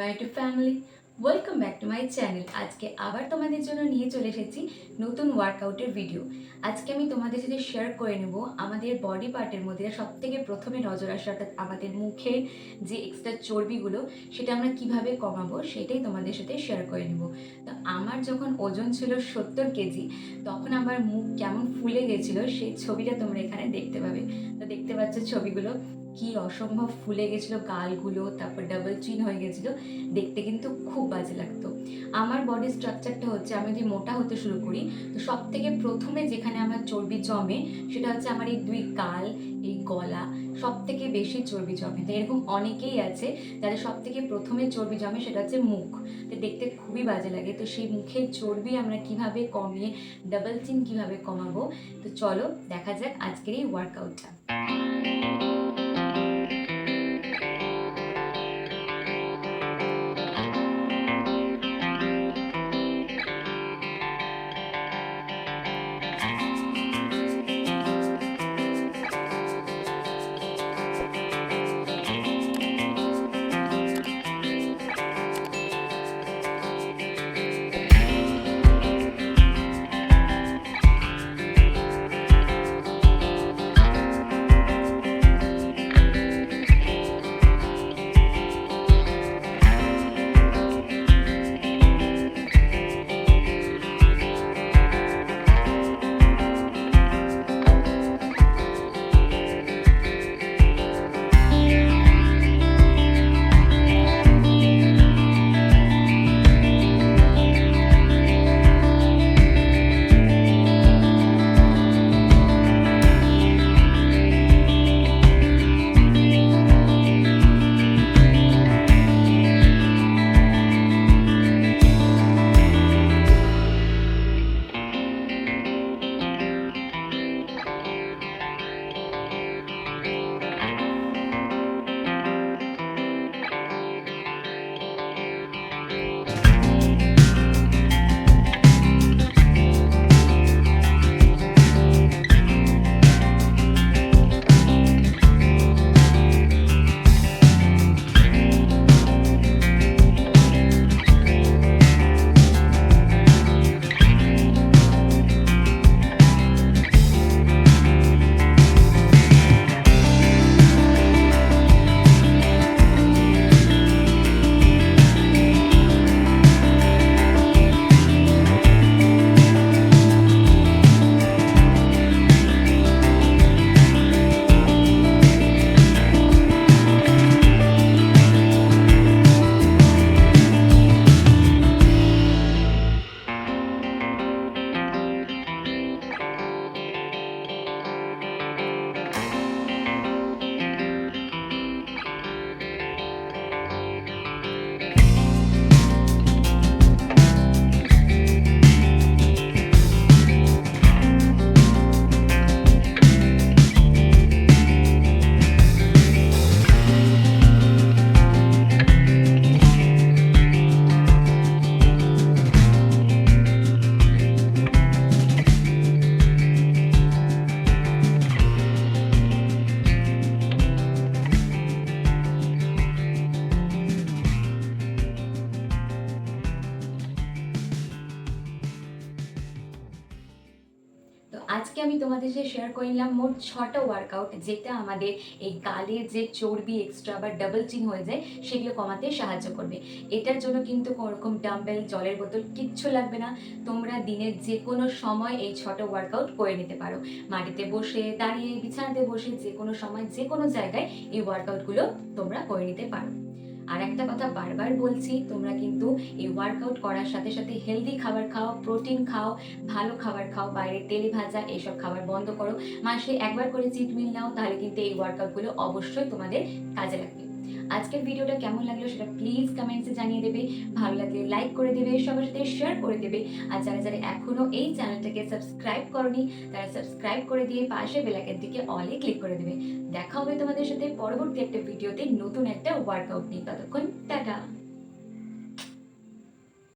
My to family welcome back to my channel আজকে আবার তোমাদের জন্য নিয়ে চলে এসেছি নতুন ওয়ার্কআউটের ভিডিও আজকে আমি তোমাদের সাথে শেয়ার করে নেব আমাদের বডি পার্টের মধ্যে সব থেকে প্রথমে নজর আসে অর্থাৎ আমাদের মুখের যে এক্সট্রা চর্বিগুলো, সেটা আমরা কীভাবে কমাবো সেটাই তোমাদের সাথে শেয়ার করে নেব। তো আমার যখন ওজন ছিল সত্তর কেজি, তখন আমার মুখ কেমন ফুলে গেছিল সেই ছবিটা তোমরা এখানে দেখতে পাবে। তো দেখতে পাচ্ছ ছবিগুলো। কি অসম্ভব ফুলে গেছিল গালগুলো, তারপর ডাবল চিন হয়ে গেছিল, দেখতে কিন্তু খুব বাজে লাগতো। আমার বডি স্ট্রাকচারটা হচ্ছে, আমি যদি মোটা হতে শুরু করি, তো সব থেকে প্রথমে যেখানে আমার চর্বি জমে, সেটা হচ্ছে আমার এই দুই গাল, এই গলা সব থেকে বেশি চর্বি জমে। তো এরকম অনেকেই আছে, যাদের সব থেকে প্রথমে চর্বি জমে, সেটা হচ্ছে মুখ। তো দেখতে খুবই বাজে লাগে। তো সেই মুখের চর্বি আমরা কীভাবে কমিয়ে ডাবল চিন কীভাবে কমাবো? তো চলো, দেখা যাক আজকের এই ওয়ার্কআউটটা আজকে আমি তোমাদের সাথে শেয়ার করে নিলাম মোট ছটা ওয়ার্কআউট যেটা আমাদের এই গালের যে চর্বি এক্সট্রা বা ডাবল চিন হয়ে যায়, সেগুলো কমাতে সাহায্য করবে। এটার জন্য কিন্তু কোনোরকম ডাম্বেল জলের বোতল কিচ্ছু লাগবে না। তোমরা দিনের যে কোনো সময় এই ছটা ওয়ার্কআউট করে নিতে পারো। মাটিতে বসে, দাঁড়িয়ে, বিছানাতে বসে যে কোনো সময় যে কোনো জায়গায় এই ওয়ার্কআউটগুলো তোমরা করে নিতে পারো। আর একটা কথা বারবার বলছি, তোমরা কিন্তু এই ওয়ার্কআউট করার সাথে সাথে হেলদি খাবার খাও প্রোটিন খাও, ভালো খাবার খাও বাইরে তেলে ভাজা এইসব খাবার বন্ধ করো। মাসে একবার করে চিট মিল নাও, তাহলে কিন্তু এই ওয়ার্কআউটগুলো অবশ্যই তোমাদের কাজে লাগবে। আজকের ভিডিওটা কেমন লাগল সেটা প্লিজ কমেন্টসে জানিয়ে দেবে। ভালো লাগলে লাইক করে দেবে, সবার সাথে শেয়ার করে দেবে। আর যারা যারা এখনও এই চ্যানেলটাকে সাবস্ক্রাইব করনি, তারা সাবস্ক্রাইব করে দিয়ে পাশে বেলাকেনটিকে অলে ক্লিক করে দেবে। দেখা হবে তোমাদের সাথে পরবর্তী একটা ভিডিওতে নতুন একটা ওয়ার্কআউট নিয়ে। ততক্ষণ টাটা।